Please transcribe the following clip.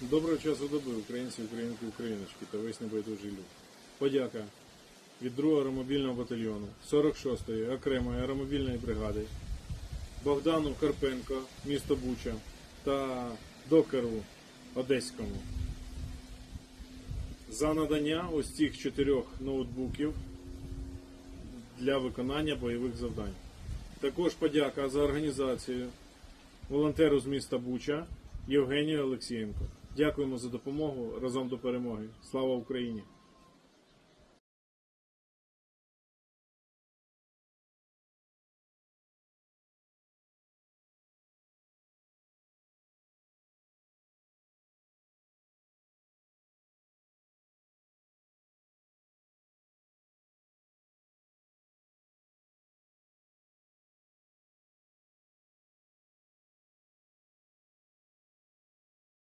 Доброго часу доби, українці, українки, україночки та весь небайдужий люд. Подяка від 2-го аеромобільного батальйону 46-ї окремої аеромобільної бригади Богдану Карпенко, місто Буча та докеру Одеському за надання ось цих чотирьох ноутбуків для виконання бойових завдань. Також подяка за організацію волонтеру з міста Буча Євгенію Олексієнко. Дякуємо за допомогу разом до перемоги. Слава Україні!